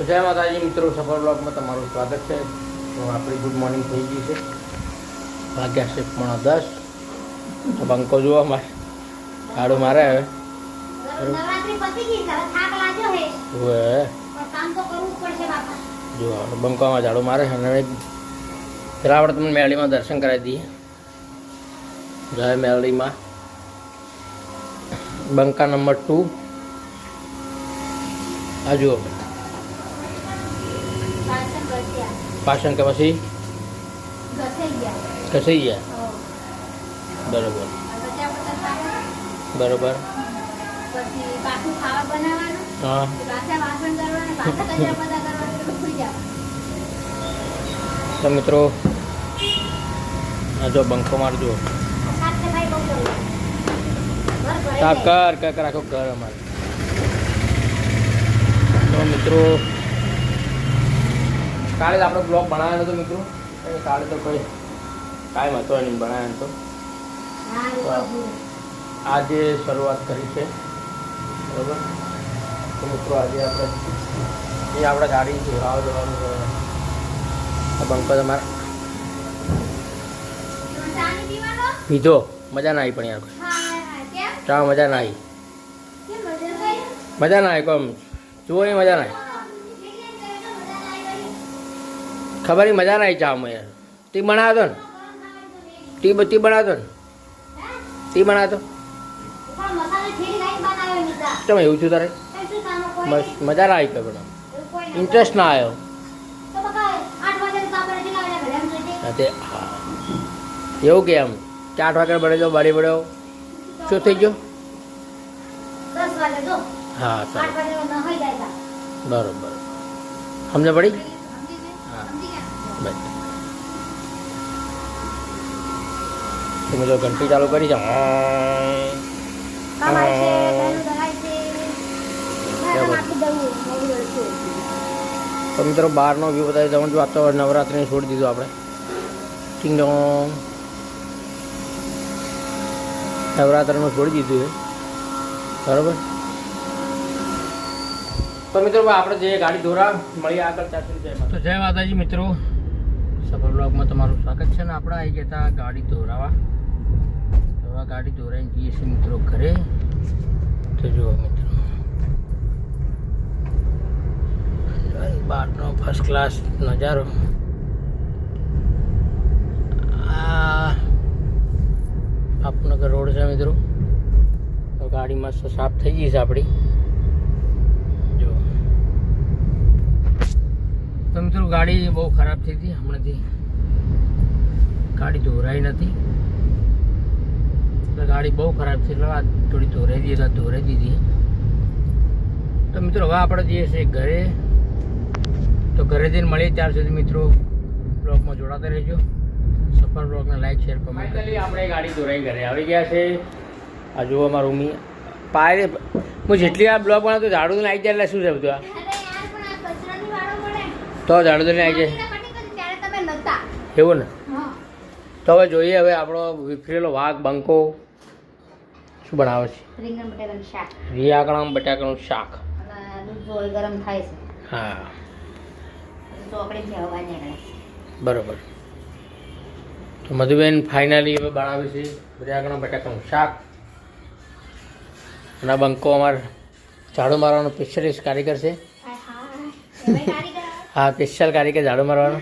તો જય માતાજી મિત્રો સફળ બ્લોગમાં તમારું સ્વાગત છે. તો આપણી ગુડ મોર્નિંગ થઈ ગઈ છે. વાગ્યા છે પોણા દસ. તો બંકો જોવા અમારે. ઝાડુ મારે હવે. જ બંકોમાં ઝાડુ મારે છે અને આપણે તમને મેળીમાં દર્શન કરાવી દઈએ. જય મેળીમાં બંકા નંબર ટુ આ જુઓ. ઘસ્યા. પાછળ કે પછી ઘસાઈ ગયા ઘસાઈ ગયા હો. બરોબર હવે બચા બચા ખાવા. બરોબર પછી પાછું ખાવા બનાવવાનું હા પાછા વાસણ કરવાના પાછા કચરા બધા કરવાના એટલે ઉઠી જવાનું. તો મિત્રો આ જો બંકો મારજો આ સાફ સફાઈ બહુ કરવી. ઘર ભરાઈ સાફ જાય. કર કર કર આખું ઘર અમારે તો મિત્રો કાલે જ આપણે બ્લોગ બનાવ્યો હતો મિત્રો. કાલે તો કોઈ કાંઈ હતો નહીં બનાવ્યો હતો આજે શરૂઆત કરી છે. બરોબર? તો મિત્રો આજે આપણે એ આપણે ગાડી ધોરાવા જવાનું છે. આ બંકો તમારે પીધો. મજા ના આવી પણ યાર? ચા મજા ના આવી. મજા ના આવી કોમ જુઓ એ મજા ના આવી. ખબર મજા ના આવી ચા અમે. તી બનાવતો ને. ટી ટી બનાવતો ને. ટી બનાવતો. તમે એવું છું તારે? મજા ના આવી પણ ઇન્ટરેસ્ટ ના આવ્યો. એવું કે એમ. કે આઠ વાગે બળે જાઓ બારી પડ્યો. શું થઈ ગયો? હા. બરોબર. સમજ પડી સમજી ગઈ? હા. સમજી ગયા? બસ તમે જો ઘંટી ચાલુ કરી છે. તો મિત્રો બહારનો વ્યૂ બતાવી દઉં છું આ તો નવરાત્રિને છોડી દીધું આપણે. કિંગડમ ડોંગ છોડી દીધું છે બરાબર? તો મિત્રો આપણે જે ગાડી ધોરા મળી આગળ ચાલુ જય તો જય માતાજી મિત્રો. સફર બ્લોગમાં તમારું સ્વાગત છે ને આપણે આવી ગયા હતા ગાડી ધોરાવા. તો હવે ગાડી ધોરાઈને જઈએ છીએ મિત્રો ઘરે. તો જુઓ મિત્રો. બહારનો ફર્સ્ટ ક્લાસ નજારો. આ આપનગર રોડ છે મિત્રો. ગાડી મસ્ત સાફ થઈ ગઈ છે આપણી તો મિત્રો, ગાડી બહુ ખરાબ થઈ હતી હમણાંથી. ગાડી ધોરાઈ નથી. એટલે ગાડી બહુ ખરાબ છે એટલે આ થોડી ધોરાઈ દીધી એટલે ધોરાઈ દીધી તો મિત્રો હવે આપણે જઈએ છીએ ઘરે. તો ઘરે જઈને મળીએ ત્યાર સુધી મિત્રો બ્લોગમાં જોડાતા રહેજો. સફર બ્લોગને લાઈક શેર કમેન્ટ કરી આપણે ગાડી ધોરાઈ ઘરે આવી ગયા છે. આ જુઓ અમારું મી પાયરે હું જેટલી આ બ્લોગ બનાવતો ઝાડુ ને આવી જાય એટલે શું છે બધું. તો ઝાડુ ને આવી જાય. એવું ને? તો હવે જોઈએ હવે આપણો વિફરેલો વાઘ બંકો શું બનાવે છે? રીંગણ બટાકાનું શાક. રીંગણ બટાકાનું શાક. અને ગરમ થાય છે. હા. હવા નીકળે બરોબર. તો મધુબેન ફાઇનલી હવે બનાવે છે રીંગણ બટાકાનું શાક. અને બંકો અમારે ઝાડુ મારવાનો સ્પેશિયલિસ્ટ કારીગર છે? હા સ્પેશિયલ કારીગર ઝાડુ મારવાનો.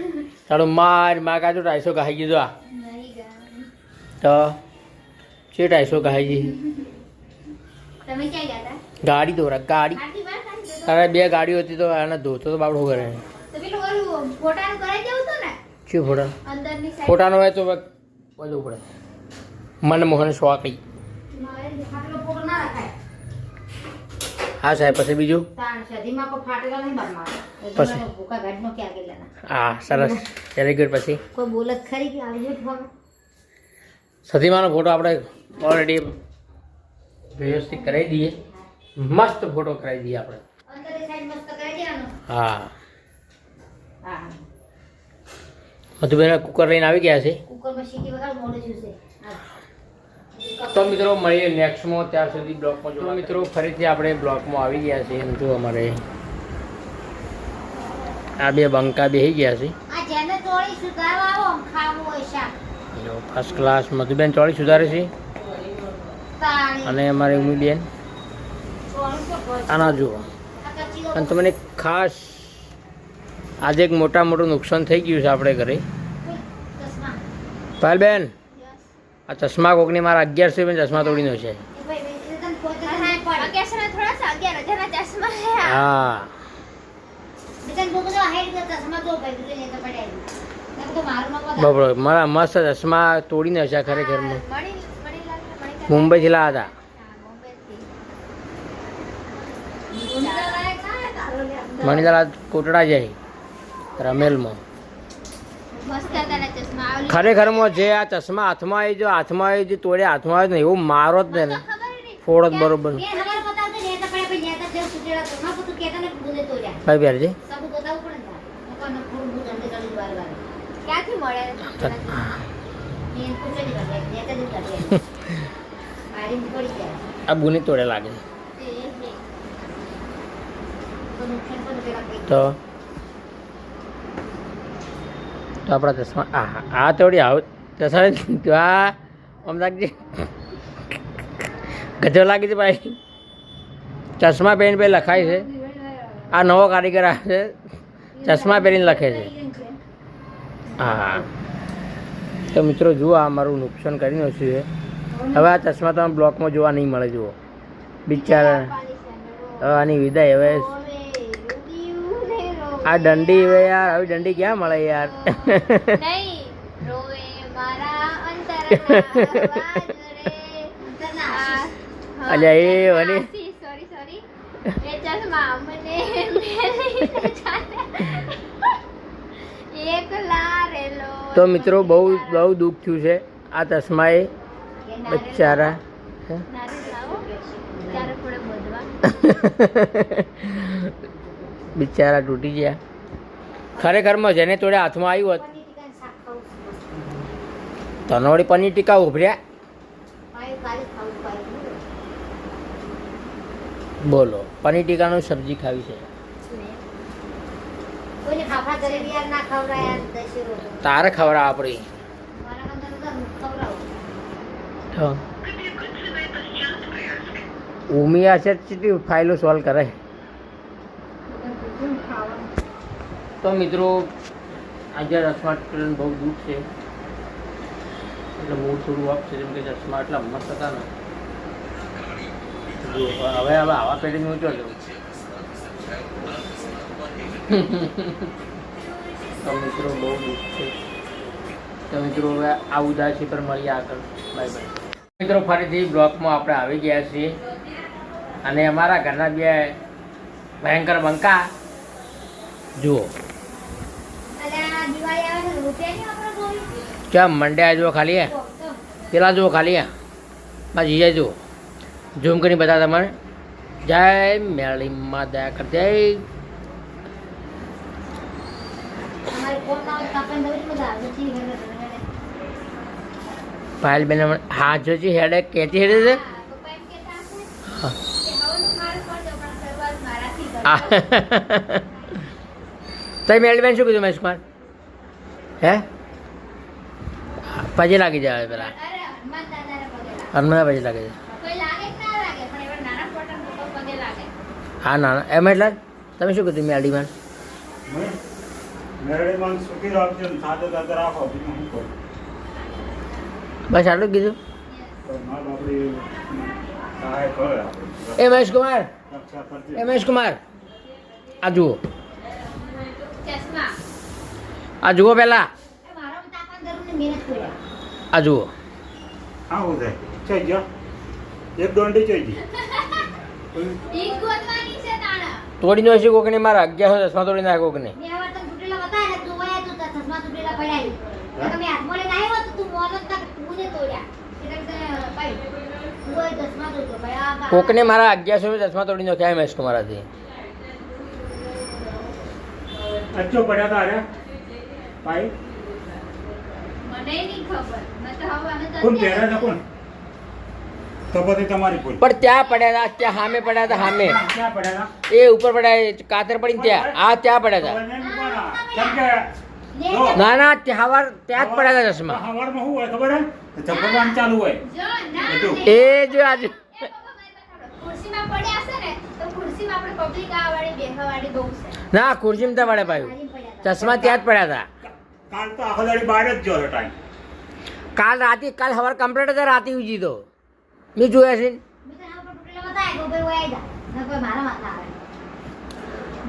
ઝાડુ માર માર કાચું ઢાઈસો ખાઈ ગયું આ. તો છે ઢાઈસો ગયા ગાડી દોરા ગાડી? તારે બે ગાડીઓ હતી તો આને ધોતો તો બાપડો કરે. તો શું ફોટા? ફોટાનો હોય તો બધું પડે. મનમોહન સ્વાકી. હા સાહેબ પછી બીજું? પછી? હા સરસ. વેરી ગુડ પછી? સતીમાનો ફોટો આપણે ઓલરેડી વ્યવસ્થિત કરાવી દઈએ. મસ્ત ફોટો કરાવી દઈએ આપણે. અંદરની સાઈડ મસ્ત કરી દેવાનો. હા. હા. મધુબેન કુકર લઈને આવી ગયા છે. તો મિત્રો મળીએ નેક્સ્ટમાં ત્યાર સુધી બ્લોગમાં જો મિત્રો ફરીથી આપણે બ્લોગમાં આવી ગયા છે એમ જો અમારે આ બે બંકા બેસી ગયા છે. ફર્સ્ટ ક્લાસ મધુબેન ચોળી સુધારે છે? અને અમારી ઉમીબેન આના જુઓ અને તમને ખાસ આજે એક મોટા મોટું નુકસાન થઈ ગયું છે આપણે ઘરે. પાયલબેન આ ચશ્મા કોકની મારા અગિયારસો રૂપિયા ચશ્મા તોડીનો છે. હા. બરોબર મારા મસ્ત ચશ્મા તોડીને છે ખરેખર મુંબઈથી લાવ્યા હતા મણિલાલ કોટડા જાય રમેલમાં ખરેખરમાં જે આ ચશ્મા હાથમાં આવી જો હાથમાં આવી જો તોડે હાથમાં આવ્યો ને એવું મારો જ ને ફોડ જ બરોબર ભાઈ, બેરજી. ક્યાંથી મળે આ બુની તોડે લાગે. તો તો? આપણા ચશ્મા આ આ તોડી આવ ચશ્મા તો આ આમ લાગજે ગજો લાગી છે ભાઈ. ચશ્મા પહેરીને ભાઈ લખાય છે. આ નવો કારીગર આવે છે. ચશ્મા પહેરીને લખે છે. હા. તો મિત્રો જુઓ આ મારું નુકસાન કરી નાખ્યું છે. હવે આ ચશ્મા તમે બ્લોકમાં જોવા નહીં મળે જુઓ. બિચારા. હવે આની વિદાય હવે આ દંડી હવે યાર આવી દંડી ક્યાં મળે યાર. અલ્યા એ તો મિત્રો બહુ બહુ દુઃખ થયું છે આ ચશ્માએ. બિચારા બિચારા તૂટી ગયા ખરેખરમાં જેને તોડે હાથમાં આવ્યું હોત પનીર ટીકાનું શાક ખાવું છે. તને વળી પનીર ટીકા ઉભર્યા. બોલો પનીર ટીકાનું સબ્જી ખાવી છે. તારે ખવડાવ આપણી મારા અંદર તો ખવડાવું. તો આશે છે કેટલી ફાઇલો સોલ્વ કરે? તો મિત્રો, આજે ચશ્મા ટ્રેન બહુ દુઃખ છે. એટલે મૂળ થોડું અપ છે, જેમ કે ચશ્મા એટલા મસ્ત હતા ને. હવે હવે આવા પેઢી ઊંચો જવું તો મિત્રો બહુ દુઃખ છે. તો મિત્રો, હવે આ ઉદાસી પર મળીએ આગળ. બાય બાય મિત્રો, ફરીથી બ્લોકમાં આપણે આવી ગયા છીએ. અને અમારા ઘરના બે ભયંકર બંકા. જુઓ? કેમ મંડ્યા જુઓ ખાલી. પેલા જુઓ ખાલી બસ જીજા જુઓ. ઝૂમ કરી બધા તમારે જય મેળીમાં દયા કર. જય. પછી ઘરે ઘરે ઘરે. પાયલ બેન હા જોજી હેડે, કેતી હેડે છે તમે પપ્પા એમ કહેતા હશે હા. કે હવનું મારું કરજો પણ શરૂઆત મારાથી કરજો. આ તઈ મેળી બેન શું કીધું મહેશ કુમાર હે પછી લાગી જાય પેલા હનુમાન પજે લાગે. છે હા, ના એમ એટલે તમે શું કીધું મેળી બેન મેરડીમાં સુખી રાખજો સાથે સાથે રાખો, બીજું શું? બસ આટલું કીધું. એ મહેશ કુમાર. એ મહેશ કુમાર. આ જુઓ. આ જુઓ પહેલા ને. આ જુઓ. તોડી ગોતવાની છે કોકને મારા અગિયારસો દસમાં તોડી નાખે કોકની. ને, ચશ્મા તમે આવ્યો તો તું મોનો જ કોકને મારા અગિયારસો દસમા તોડી નાખ્યા મહેશ કુમારાથી અચ્છો પડ્યા તા અરે. ભાઈ. મને નહીં ખબર. મેં તો હવે અમે તો કોણ અત્યારે- પહેરે છે કોણ? તો પછી તમારી ભૂલ. પણ ત્યાં પડ્યા હતા ત્યાં સામે પડ્યા હતા સામે. એ ઉપર પડ્યા કાતર પડીને ત્યાં. આ ત્યાં પડ્યા હતા ના ના ત્યાં હવાર ત્યાં જ પડ્યા હતા ચશ્મા હવારમાં શું હોય ખબર હે? ચપ્પલવાનું ચાલુ હોય. જો ના બધું. એ જો આજે ને તો ખુરશીમાં આપણે પબ્લિક આ વાળી બેહવા વાળી બહુ છે. ના ખુરશી માં પડે ભાઈ. ચશ્મા ત્યાં જ પડ્યા હતા. કાલ તો આખો દાડી બહાર જ ગયો ટાઈમ કાલ રાતે કાલ સવાર કમ્પ્લીટ હતા રાતે ઉજી તો. મેં જોયા છે.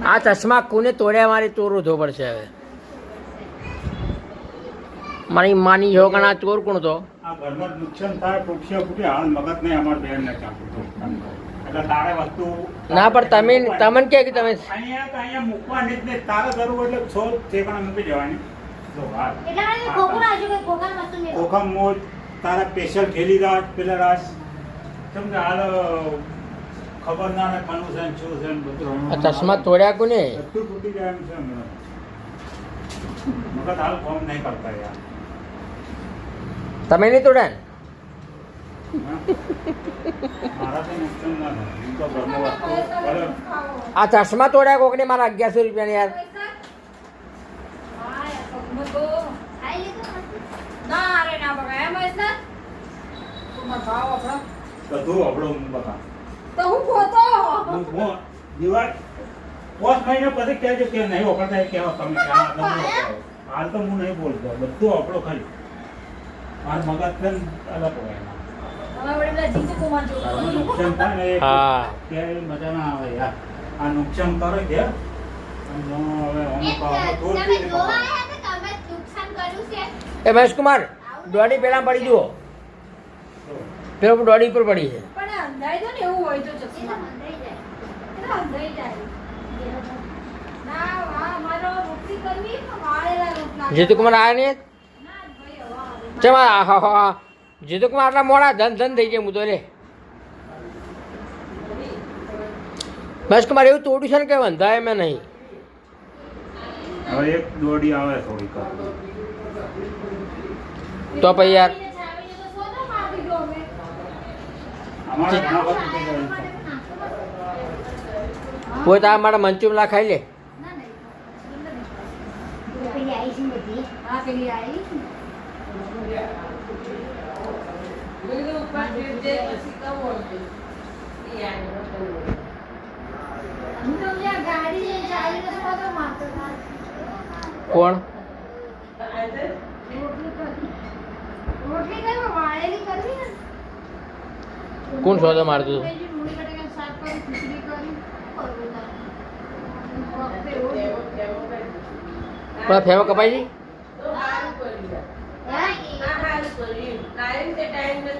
આ ચશ્મા કોને તોડ્યા મારે ચોર ઉધો પડશે હવે. મારી માની યોગાના ચોર કોણ તો આ ઘરમાં નુકસાન થાય ફૂટશે ફૂટે હાલ મગજ નહીં અમાર બેન ને એટલે તારે વસ્તુ ના પણ તમે તમને કે કે તમે અહીંયા તો અહીંયા મૂકવાની જ નહીં તારે જરૂર એટલે છો પણ મૂકી દેવાની. જો હાલ. એટલા માટે મેં ખોખું કે ખોખાની વસ્તુ નહીં. લો. કોખમ મોજ તારા સ્પેશિયલ ઠેલી રાસ પેલા રાસ કેમ કે હાલ ખબર ના ને કનું છે ને શું છે ને બધું આ ચશ્મા તોડ્યા કોને? બધું ફૂટી જાય એમ છે હમણાં. મગજ હાલ ફોર્મ નહીં કરતા યાર. તમે નહીં તોડ્યા ને? હા? મારાથી નુકસાન ના થાય હું તો ઘરમાં આ ચશ્મા તોડ્યા કોકને મારા અગિયારસો રૂપિયા યાર. હાલ તો હું નહીં બોલતો બધું આપણો ખાલી મારું મગજ છે ને અલગ હોય નુકસાન થાય ને એ હા. કે મજા ના આવે યાર આ નુકસાન કરે કે અને જો હવે હું એ કહું તો થોડું તમે થોડું જોવા કહું. આયા કે તમે નુકસાન કર્યું છે એ મહેશકુમાર દોડી પેલા પડી જુઓ પેલો દોડી ઉપર પડી છે જીતુ અંધાઈ દો ને એવું હોય તો એ તો મંદાઈ જાય. એ તો અંધાઈ જાય ના વા મારો રોટલી કરવી તો વાળેલા રોટલા જીતુકુમાર આવ્યા નહીં. ચમ આ હા જીતુકુમાર આટલા મોડા ધન ધન થઈ ગયા હું તો રે કુમાર એવું તોડ્યું છે ને કે વંધાય મેં નહીં. હવે એક દોડી આવે થોડીક તો પછી યાર. કોઈ તારા મારા મંચુમલા ખાઈ લે. પેલી આવી છે ને બધી. હા પેલી આવી હું તો જ્યાં ગાડી લઈને ચાલીને સોનો મારતો હતો. કોણ કોણ સોદો મારતું હતું? પેલી મૂળી કર્યું,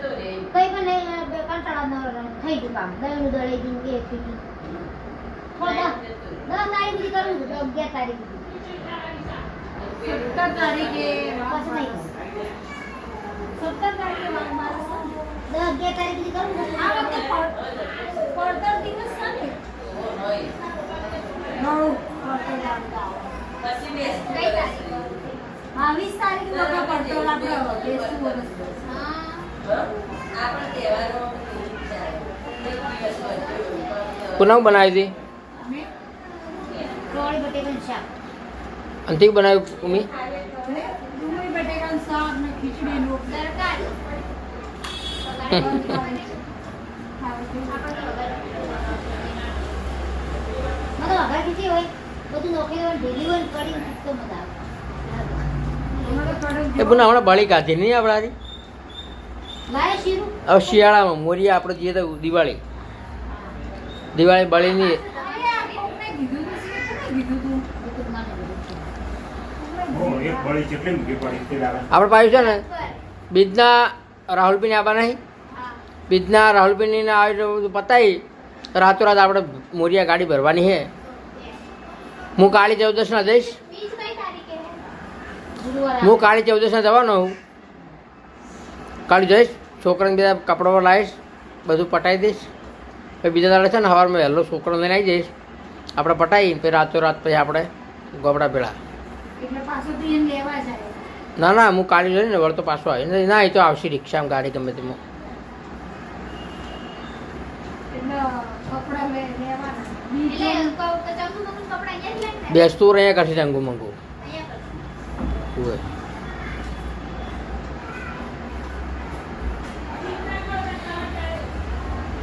કરી. કઈ પણ નહીં, બે કંટાળા થઈ ગયું કામ દહીંનું ગયું, દસ તારીખ સુધી કરું અગિયાર તારીખ. સત્તર તારીખે પછી નહીં. સત્તર તારીખે ને. દસ અગિયાર તારીખ સુધી કરવું હતું. આ વખતે પડતર દિવસ છે ને નવ પડતર આવતા. કઈ તારીખ? બાવીસ તારીખ બધા પડતર આપણે બેસતું વર્ષ. પુનઃ બનાવી હતી. અમે ચોળી બટેકાનું શાક. અંતિક બનાવ્યું ઉમી ડુંગળી બટેકાનું શાક ને ખીચડી નું તરકારી. મને વઘાર ખીચડી હોય બધું નોખી દેવાનું ઢીલી હોય ને કઢી હોય તો મજા આવે. એ પુનઃ હમણાં બળી કાઢી નહીં આપણાથી હવે શિયાળામાં મોરિયા આપણે જઈએ તો દિવાળી. દિવાળી બળી દાડા. આપણે પાયું છે ને બીજના રાહુલપીને આવવાના નહીં. બીજના રાહુલપીને આવી બધું પતાવી રાતોરાત આપણે મોરિયા ગાડી ભરવાની છે. હું કાળી ચૌદસના જઈશ બીજ કઈ તારીખે હે? ગુરુવારે હું કાળી ચૌદસને જવાનો હું કાળી જઈશ છોકરાને બધા કપડાં લાવીશ બધું પટાવી દઈશ. પછી બીજા દાડે છે ને સવારમાં વહેલો છોકરો લઈને આવી જઈશ. આપણે પટાવી પછી રાતોરાત પછી આપણે ગોબડા જાય. ના ના હું કાળી જોઈને વળતો પાછો આવી ના એ તો આવશે રિક્ષામાં ગાડી ગમે તેમાં. લઈને. બેસતું રહે કરશે ચંગુ મંગુ કરશે. ઉવે.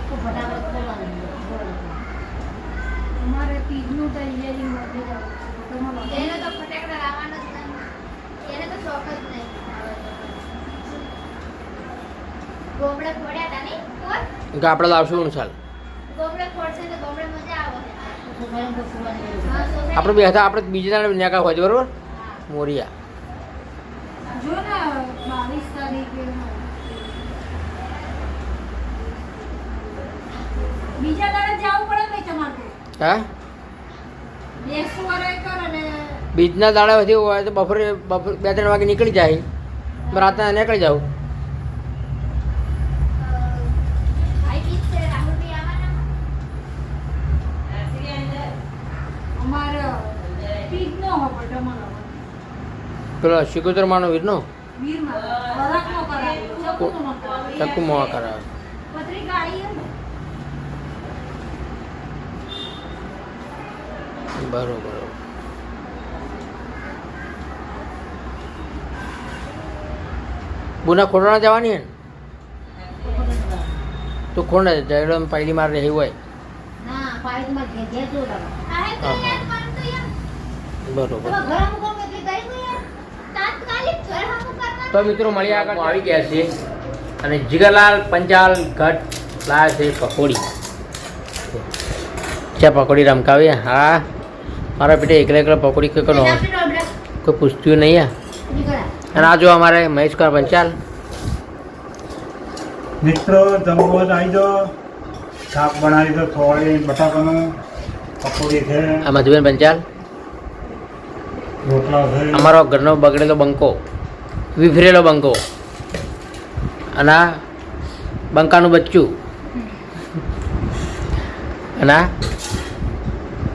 તો ફટાફટ ખોલવાનું. બોલો. અમારે તીજનું તૈયારી માટે જવું એને તો ફટાકડા લાવવાનો જ નહીં. એને તો શોખ જ નહીં. ગોમડે ફોડ્યા તા નહીં? ફોડ? કે આપણે લાવશું ને ચાલ ગોમડે ફોડશે તો ગોમડે મજા આવે. સોસાયટીમાં તો સુવાની જરૂર હા, સોસાયટી- આપણે બેહતા આપણે બીજા નાકા હોય છે બરોબર મોરિયા જો ને બાવીસ તારીખે બીજા દાડે જવું પડે ને તમારે હા? બીજના દાડા વધી હોય તો બપોરે બપોર બે ત્રણ વાગે નીકળી જાય. રાતના નીકળી જાવ અ, ભાઈ બીજ છે, રાહુલભાઈ આવવાના? અમારે તીજનો હોય તમારો પેલો શિકોતર માનો વીર નો. ચક્કુ મોવા કરાવે. બરોબર. બુના ખોડણા જવાની હે તો ખોડા જયડમ પાયડી મારે રહી હોય. બરોબર તમે ઘર અમુક અમુક એટલી કરી દો યાર. તાત્કાલિક ઘર અમુક કરતા તો મિત્રો મળ્યા આગળ. આવી ગયા છે અને જીગરલાલ પંચાલ ઘટ લાવે છે પકોડી. ક્યાં પકોડી રમકાવી હા. મારા પેટે એકલા એકલા પકોડી કોઈ આપણે. કોઈ પૂછતું નહીં આ. અને આ જો અમારે મહેશકુમાર પંચાલ. મિત્રો જમવો જ આવી જાઓ. શાક બનાવી દો થોડી બટાકાનું. પકોડી છે. આ મધુબેન પંચાલ. અમારો ઘરનો બગડેલો બંકો વિફરેલો બંકો. અને આ બંકાનું બચ્ચું. અને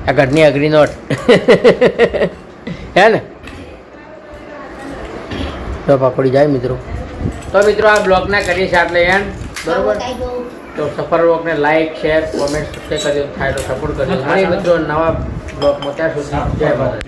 આ ઘરની અઘરી નોટ હે ને? તો પકોડી જાય મિત્રો. તો મિત્રો આ બ્લોગના કરીએ છીએ આટલે એમ બરોબર? તો સફર બ્લોગને લાઈક શેર કોમેન્ટ સબસ્ક્રાઈબ કરજો થાય તો સપોર્ટ કરજો. ઘણી મિત્રો નવા બ્લોગમાં ત્યાં સુધી જય ભારત